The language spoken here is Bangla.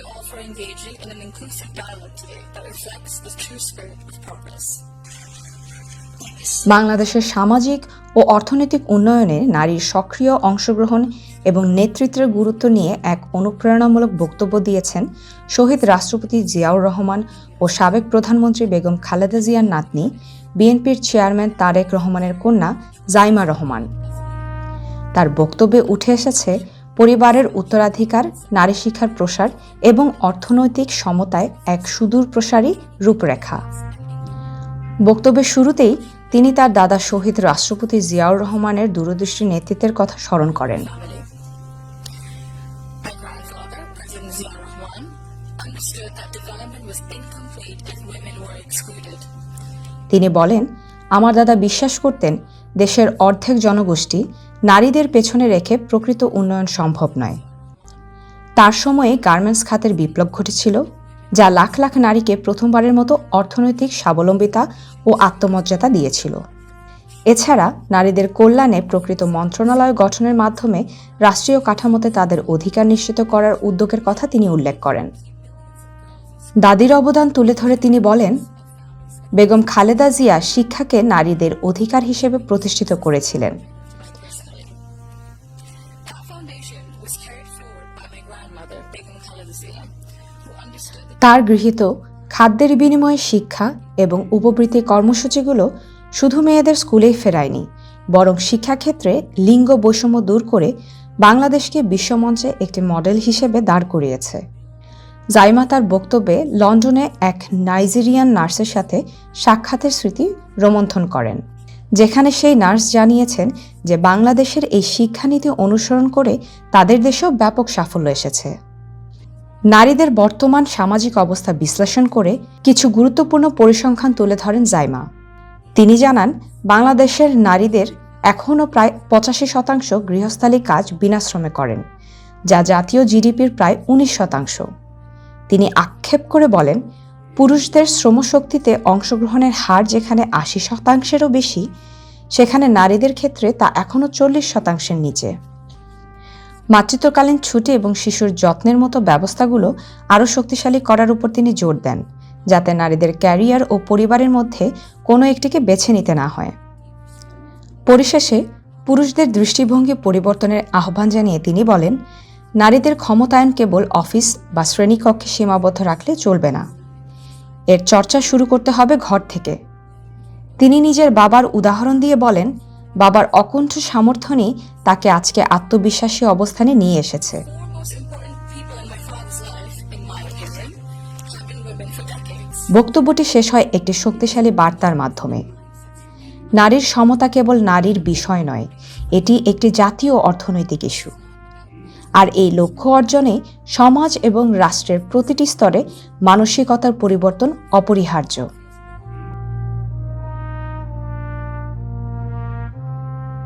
you all for engaging in an inclusive dialogue today that reflects the true spirit of progress. বাংলাদেশের সামাজিক ও অর্থনৈতিক উন্নয়নে নারীর সক্রিয় অংশগ্রহণ এবং নেতৃত্বের গুরুত্ব নিয়ে এক অনুপ্রেরণামূলক বক্তব্য দিয়েছেন শহীদ রাষ্ট্রপতি জিয়াউর রহমান ও সাবেক প্রধানমন্ত্রী বেগম খালেদা জিয়ার নাতনি, বিএনপির চেয়ারম্যান তারেক রহমানের কন্যা জাইমা রহমান তার বক্তব্যে উঠে এসেছে পরিবারের উত্তরাধিকার, নারী শিক্ষার প্রসার এবং অর্থনৈতিক সমতায় এক সুদূর প্রসারী রূপরেখা বক্তব্যের শুরুতেই তিনি তার দাদা শহীদ রাষ্ট্রপতি জিয়াউর রহমানের দূরদৃষ্টি নেতৃত্বের কথা স্মরণ করেন. তিনি বলেন, আমার দাদা বিশ্বাস করতেন দেশের অর্ধেক জনগোষ্ঠী নারীদের পেছনে রেখে প্রকৃত উন্নয়ন সম্ভব নয়। তার সময়ে গার্মেন্টস খাতের বিপ্লব ঘটেছিল, যা লাখ লাখ নারীকে প্রথমবারের মতো অর্থনৈতিক স্বাবলম্বিতা ও আত্মমর্যাদা দিয়েছিল। এছাড়া নারীদের কল্যাণে প্রকৃত মন্ত্রণালয় গঠনের মাধ্যমে রাষ্ট্রীয় কাঠামোতে তাদের অধিকার নিশ্চিত করার উদ্যোগের কথা তিনি উল্লেখ করেন। দাদির অবদান তুলে ধরে তিনি বলেন বেগম খালেদা জিয়া শিক্ষাকে নারীদের অধিকার হিসেবে প্রতিষ্ঠিত করেছিলেন। তার গৃহীত খাদ্যের বিনিময়ে শিক্ষা এবং উপবৃত্তি কর্মসূচিগুলো শুধু মেয়েদের স্কুলেই ফেরায়নি, বরং শিক্ষাক্ষেত্রে লিঙ্গ বৈষম্য দূর করে বাংলাদেশকে বিশ্বমঞ্চে একটি মডেল হিসেবে দাঁড় করিয়েছে। জাইমা তার বক্তব্যে লন্ডনে এক নাইজেরিয়ান নার্সের সাথে সাক্ষাতের স্মৃতি রোমন্থন করেন, যেখানে সেই নার্স জানিয়েছেন যে বাংলাদেশের এই শিক্ষানীতি অনুসরণ করে তাদের দেশেও ব্যাপক সাফল্য এসেছে। নারীদের বর্তমান সামাজিক অবস্থা বিশ্লেষণ করে কিছু গুরুত্বপূর্ণ পরিসংখ্যান তুলে ধরেন জাইমা। তিনি জানান, বাংলাদেশের নারীদের এখনও প্রায় পঁচাশি শতাংশ গৃহস্থালী কাজ বিনাশ্রমে করেন, যা জাতীয় জিডিপির প্রায় উনিশ শতাংশ। তিনি আক্ষেপ করে বলেন, পুরুষদের শ্রমশক্তিতে অংশগ্রহণের হার যেখানে আশি শতাংশেরও বেশি, সেখানে নারীদের ক্ষেত্রে তা এখনও চল্লিশ শতাংশের নিচে। মাতৃত্বকালীন ছুটি এবং শিশুর যত্নের মতো ব্যবস্থাগুলো আরও শক্তিশালী করার উপর তিনি জোর দেন, যাতে নারীদের ক্যারিয়ার ও পরিবারের মধ্যে কোনো একটিকে বেছে নিতে না হয়। পরিশেষে পুরুষদের দৃষ্টিভঙ্গি পরিবর্তনের আহ্বান জানিয়ে তিনি বলেন নারীদের ক্ষমতায়ন কেবল অফিস বা শ্রেণীকক্ষে সীমাবদ্ধ রাখলে চলবে না। এর চর্চা শুরু করতে হবে ঘর থেকে। তিনি নিজের বাবার উদাহরণ দিয়ে বলেন, বাবার অকুণ্ঠ সামর্থ্যই তাকে আজকে আত্মবিশ্বাসী অবস্থানে নিয়ে এসেছে. বক্তব্যটি শেষ হয় একটি শক্তিশালী বার্তার মাধ্যমে। নারীর সমতা কেবল নারীর বিষয় নয়, এটি একটি জাতীয় অর্থনৈতিক ইস্যু। আর এই লক্ষ্য অর্জনে সমাজ এবং রাষ্ট্রের প্রতিটি স্তরে মানসিকতার পরিবর্তন অপরিহার্য।